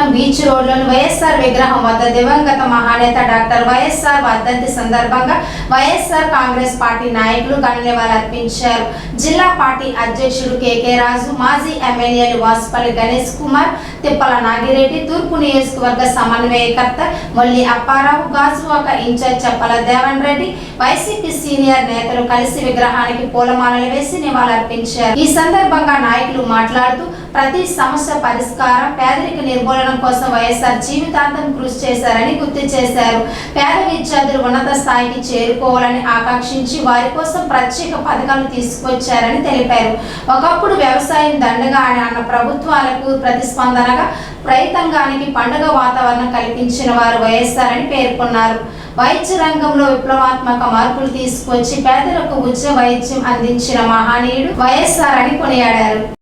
Visakhapatnam beach రోడ్లోని వైఎస్ఆర్ విగ్రహం వద్ద దివంగత మహానేత డాక్టర్ వైఎస్ఆర్ వర్ధంతి సందర్భంగా వైఎస్ఆర్ కాంగ్రెస్ పార్టీ నాయకులు ఘననివాళులు అర్పించారు. జిల్లా పార్టీ అధ్యక్షుడు కేకే రాజు మాజీ ఎమ్మెల్యేలు వాసుపల్లి గణేష్ కుమార్ తిప్పల నాగిరెడ్డి తూర్పు నియోజకవర్గ సమన్వయకర్త మొల్లి అప్పారావు గాజువాక ఇన్ఛార్జ్ చెప్పల దేవన్ రెడ్డి వైసీపీ సీనియర్ నేతలు కలిసి విగ్రహానికి పూలమాలలు వేసి నివాళులర్పించారు ఈ సందర్భంగా నాయకులు మాట్లాడుతూ ప్రతి సమస్య పరిష్కారం పేదరిక నిర్మూలన కోసం వైఎస్ఆర్ జీవితాంతం కృషి చేశారని గుర్తు చేశారు. పేద విద్యార్థులు ఉన్నత స్థాయికి చేరుకోవాలని ఆకాంక్షించి వారి కోసం ప్రత్యేక పథకాలు తీసుకొచ్చారని తెలిపారు. ఒకప్పుడు వ్యవసాయం దండగా అని అన్న ప్రభుత్వాలకు ప్రతిస్పందనగా ప్రయత్నంగానికి పండుగ వాతావరణం కల్పించిన వారు వైఎస్ఆర్ అని పేర్కొన్నారు. వైద్య రంగంలో విప్లవాత్మక మార్పులు తీసుకొచ్చి పేదలకు ఉచిత వైద్యం అందించిన మహనీయుడు వైఎస్ఆర్ అని కొనియాడారు.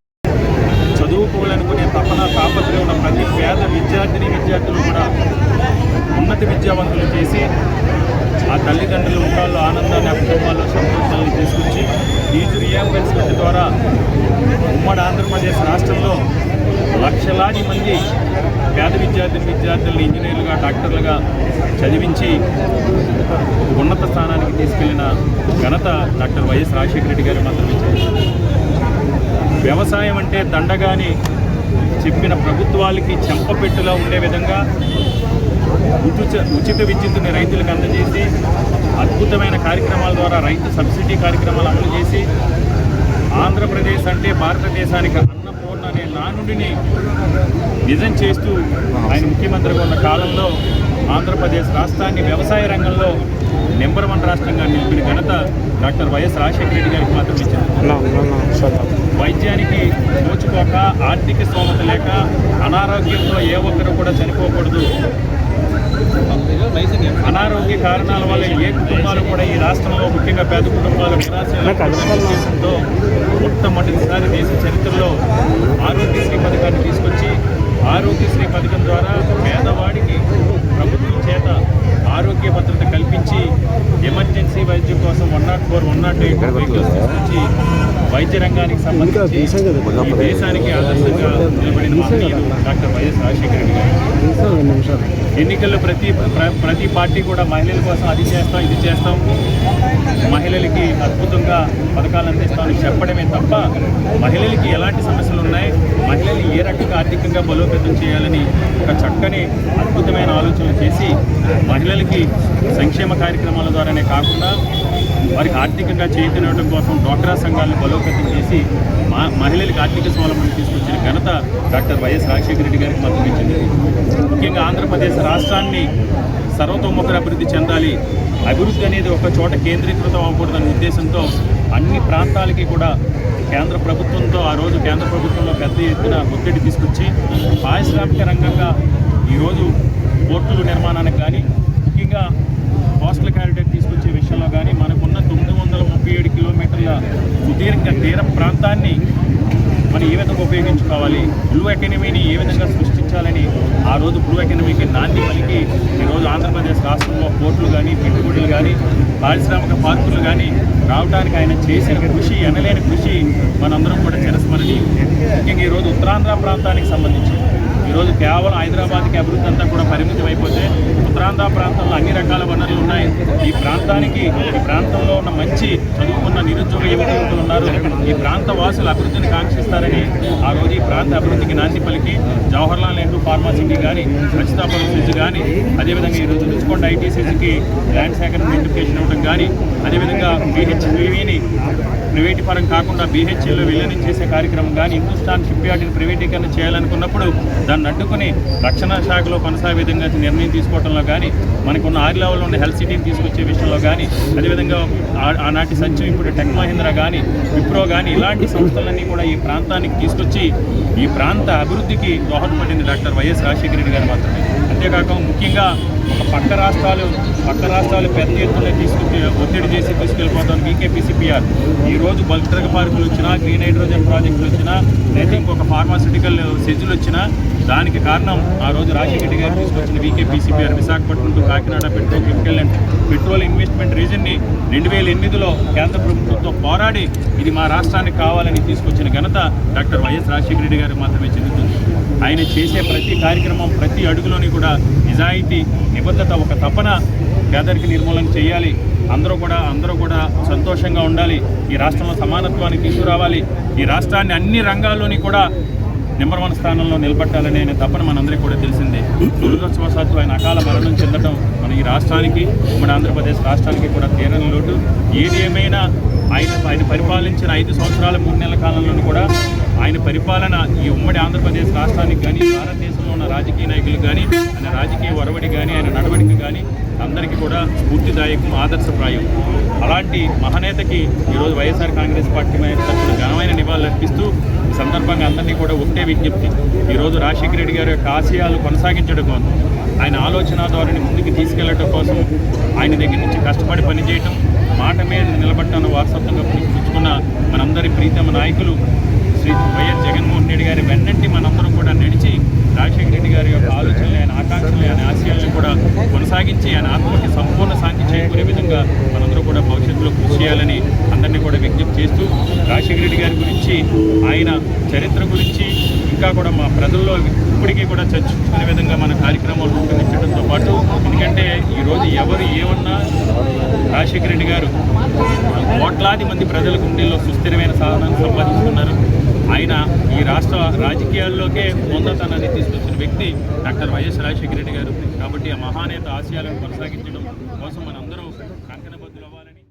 తపన తాపత్రయం ఉన్న ప్రతి పేద విద్యార్థిని విద్యార్థులు కూడా ఉన్నత విద్యావంతులు చేసి ఆ తల్లిదండ్రుల ముఖాల్లో ఆనందాన్ని ఆ కుటుంబాల్లో సంతోషాలను తీసుకొచ్చి ఫీజు రియంబర్స్మెంట్ ద్వారా ఉమ్మడి ఆంధ్రప్రదేశ్ రాష్ట్రంలో లక్షలాది మంది పేద విద్యార్థిని విద్యార్థులను ఇంజనీర్లుగా డాక్టర్లుగా చదివించి ఉన్నత స్థానానికి తీసుకెళ్ళిన ఘనత డాక్టర్ వైఎస్ రాజశేఖర రెడ్డి గారు మాత్రమే చెందింది వ్యవసాయం అంటే దండగాని చెప్పిన ప్రభుత్వాలకి చెంపపెట్టులో ఉండే విధంగా ఉచిత ఉచిత విద్యుత్తుని రైతులకు అందజేసి అద్భుతమైన కార్యక్రమాల ద్వారా రైతు సబ్సిడీ కార్యక్రమాలు అమలు చేసి ఆంధ్రప్రదేశ్ అంటే భారతదేశానికి అన్నపూర్ణ అనే నానుడిని నిజం చేస్తూ ఆయన ముఖ్యమంత్రిగా ఉన్న కాలంలో ఆంధ్రప్రదేశ్ రాష్ట్రాన్ని వ్యవసాయ రంగంలో నెంబర్ వన్ రాష్ట్రంగా నిలిపిన ఘనత డాక్టర్ వైఎస్ రాజశేఖర రెడ్డి గారికి మాత్రమే చెందింది వైద్యానికి నోచుకోక ఆర్థిక స్తోమత లేక అనారోగ్యంతో ఏ ఒక్కరు కూడా చనిపోకూడదు. అనారోగ్య కారణాల వల్ల ఏ కుటుంబాలు కూడా ఈ రాష్ట్రంలో ముఖ్యంగా పేద కుటుంబాలు నిరాశ మొట్టమొదటిసారి దేశ చరిత్రలో వైద్య రంగానికి సంబంధించి ఈ దేశానికి ఆదర్శంగా నిలబడిన డాక్టర్ వైఎస్ రాజశేఖర రెడ్డి గారు. ఎన్నికల్లో ప్రతి ప్ర- ప్రతి పార్టీ కూడా మహిళల కోసం అది చేస్తాం ఇది చేస్తాం. మహిళలకి అద్భుతంగా పథకాలు అందిస్తామని చెప్పడమే తప్ప మహిళలకి ఎలాంటి సమస్యలు ఉన్నాయి మహిళలు ఏ రకంగా ఆర్థికంగా బలోపేతం చేయాలని ఒక చక్కని అద్భుతమైన ఆలోచనలు చేసి మహిళలకి సంక్షేమ కార్యక్రమాల ద్వారానే కాకుండా వారికి ఆర్థికంగా చేతినవడం కోసం డ్వాక్రా సంఘాలను బలోపేతం చేసి మా మహిళలకు ఆర్థిక స్వావలంబన తీసుకొచ్చిన ఘనత డాక్టర్ వైఎస్ రాజశేఖర రెడ్డి గారికి మాత్రమే ముఖ్యంగా ఆంధ్రప్రదేశ్ రాష్ట్రాన్ని సర్వతోముఖ అభివృద్ధి చెందాలి అభివృద్ధి అనేది ఒక చోట కేంద్రీకృతం అవ్వకూడదనే ఉద్దేశంతో అన్ని ప్రాంతాలకి కూడా కేంద్ర ప్రభుత్వంతో ఆ రోజు కేంద్ర ప్రభుత్వంలో పెద్ద ఎత్తున ఒత్తిడి తీసుకొచ్చి పారిశ్రామిక రంగంగా ఈరోజు పోర్టుల నిర్మాణానికి కానీ ముఖ్యంగా కోస్టల్ కారిడార్ తీసుకొచ్చే విషయంలో కానీ మనకున్న తొమ్మిది వందల ముప్పై ఏడు కిలోమీటర్ల సుదీర్ఘ తీర ప్రాంతాన్ని మనం ఏ విధంగా ఉపయోగించుకోవాలి బ్లూ ఎకానమీని ఏ విధంగా సృష్టించాలని ఆ రోజు బ్లూ ఎకానమీకి నాంది పలికి ఈరోజు ఆంధ్రప్రదేశ్ రాష్ట్రంలో పోర్టులు కానీ పెట్టుబడులు కానీ పారిశ్రామిక పార్కులు కానీ రావడానికి ఆయన చేసిన కృషి ఎనలేని కృషి మనందరం కూడా చిరస్మరణీయం. ముఖ్యంగా ఈరోజు ఉత్తరాంధ్ర ప్రాంతానికి సంబంధించి ఈరోజు కేవలం హైదరాబాద్కి అభివృద్ధి అంతా కూడా పరిమితం అయిపోతే ఉత్తరాంధ్ర ప్రాంతంలో అన్ని రకాల వనరులు ఉన్నాయి. ఈ ప్రాంతానికి ఈ ప్రాంతంలో ఉన్న మంచి చదువుకున్న నిరుద్యోగ యువత యువకులు ఉన్నారు? ఈ ప్రాంత వాసులు అభివృద్ధిని కాంక్షిస్తారని ఆ రోజు ఈ ప్రాంత అభివృద్ధికి నాంది పలికి జవహర్లాల్ నెహ్రూ ఫార్మాసిటీ కానీ ఖచ్చితాపురం స్విచ్ కానీ అదేవిధంగా ఈరోజు రుచికొండ ఐటీసీసీకి ల్యాండ్ సేకరణ నోటిఫికేషన్ ఇవ్వడం కానీ అదేవిధంగా బీహెచ్విని ప్రైవేట్ పరం కాకుండా బీహెచ్ఎల్లో విలీనం చేసే కార్యక్రమం కానీ హిందుస్థాన్ షిప్ యార్డ్ని ప్రైవేటీకరణ చేయాలనుకున్నప్పుడు దాన్ని అడ్డుకుని రక్షణ శాఖలో కొనసాగే విధంగా నిర్ణయం తీసుకోవడంలో కానీ మనకున్న ఆరు లెవెల్లో ఉన్న హెల్త్ సిటీని తీసుకొచ్చే విషయంలో కానీ అదేవిధంగా ఆ- ఆనాటి సంచు ఇప్పుడు టెక్ మహీంద్రా కానీ విప్రో కానీ ఇలాంటి సంస్థలన్నీ కూడా ఈ ప్రాంతానికి తీసుకొచ్చి ఈ ప్రాంత అభివృద్ధికి దోహదపడింది డాక్టర్ వైఎస్ రాజశేఖర రెడ్డి గారు మాత్రమే. అంతేకాక ముఖ్యంగా ఒక పక్క రాష్ట్రాలు పక్క రాష్ట్రాలు పెద్ద ఎత్తున తీసుకు ఒత్తిడి చేసి తీసుకెళ్ళిపోతాం బీకేపీసీపీఆర్ ఈ రోజు బల్క్ డ్రగ్ పార్కులు వచ్చినా గ్రీన్ హైడ్రోజన్ ప్రాజెక్టులు వచ్చినా లేదా ఇంకొక ఫార్మాసిటికల్ సెజ్లు వచ్చినా దానికి కారణం ఆ రోజు రాజశేఖర రెడ్డి గారు తీసుకొచ్చిన బీకేపీసీపీఆర్ Visakhapatnam to Kakinada petro chemical and petrol investment రీజన్ని రెండు వేల ఎనిమిదిలో కేంద్ర ప్రభుత్వంతో పోరాడి ఇది మా రాష్ట్రానికి కావాలని తీసుకొచ్చిన ఘనత డాక్టర్ వైఎస్ రాజశేఖర రెడ్డి గారికి మాత్రమే చెందుతుంది. ఆయన చేసే ప్రతి కార్యక్రమం ప్రతి అడుగులోని కూడా నిజాయితీ నిబద్ధత ఒక తపన పేదరిక నిర్మూలన చేయాలి. అందరూ కూడా అందరూ కూడా సంతోషంగా ఉండాలి. ఈ రాష్ట్రంలో సమానత్వాన్ని తీసుకురావాలి. ఈ రాష్ట్రాన్ని అన్ని రంగాల్లోని కూడా నెంబర్ వన్ స్థానంలో నిలబెట్టాలనే ఆయన తప్పన మనందరికీ కూడా తెలిసిందే. దురదృష్టవశాత్తు ఆయన అకాల మరణం చెందడం మన ఈ రాష్ట్రానికి మన ఆంధ్రప్రదేశ్ రాష్ట్రానికి కూడా తీరని లోటు. ఏది ఏమైనా ఆయన ఆయన పరిపాలించిన ఐదు సంవత్సరాల మూడు నెలల కాలంలోనూ కూడా ఆయన పరిపాలన ఈ ఉమ్మడి ఆంధ్రప్రదేశ్ రాష్ట్రానికి కానీ భారతదేశంలో ఉన్న రాజకీయ నాయకులు కానీ ఆయన రాజకీయ ఒరవడి కానీ ఆయన నడవడికి కానీ అందరికీ కూడా స్ఫూర్తిదాయకం ఆదర్శప్రాయం. అలాంటి మహనేతకి ఈరోజు వైఎస్ఆర్ కాంగ్రెస్ పార్టీ తరఫున ఘనమైన నివాళులు అర్పిస్తూ సందర్భంగా అందరినీ కూడా ఒకటే విజ్ఞప్తి. ఈరోజు రాజశేఖర రెడ్డి గారి యొక్క ఆశయాలు కొనసాగించడం కోసం ఆయన ఆలోచన ధోరణి ముందుకు తీసుకెళ్ళడం కోసం ఆయన దగ్గర నుంచి కష్టపడి పనిచేయటం మాట మీద నిలబడ్డాను వారసత్వంగా పుచ్చుకున్న మనందరి ప్రీతమ నాయకులు శ్రీ వైఎస్ జగన్మోహన్ రెడ్డి గారి వెన్నంటి మనందరం కూడా నడిచి రాజశేఖర రెడ్డి గారి యొక్క ఆలోచనలు ఆయన ఆకాంక్షలు ఆయన ఆశయాలను కూడా కొనసాగించి ఆయన ఆత్మకి సంపూర్ణ శాంతి చేకూరే విధంగా మనందరూ కూడా భవిష్యత్తులో కృషి చేయాలని అందరినీ కూడా విజ్ఞప్తి చేస్తూ రాజశేఖర రెడ్డి గారి గురించి ఆయన చరిత్ర గురించి ఇంకా కూడా మా ప్రజల్లో ఇప్పటికీ కూడా చర్చించుకునే విధంగా మన కార్యక్రమాలు రూపొందించడంతో పాటు ఎందుకంటే ఈరోజు ఎవరు ఏమన్నా రాజశేఖర రెడ్డి గారు కోట్లాది మంది ప్రజల గుండెల్లో సుస్థిరమైన సాధనాన్ని సంపాదించుకున్నారు. ఆయన ఈ రాష్ట్ర రాజకీయాల్లోకే ఉన్నతనాన్ని తీసుకొచ్చిన వ్యక్తి డాక్టర్ వైఎస్ రాజశేఖర రెడ్డి గారు. కాబట్టి ఆ మహానేత ఆశయాలను కొనసాగించడం కోసం మనందరూ కంకణబద్దులు అవ్వాలని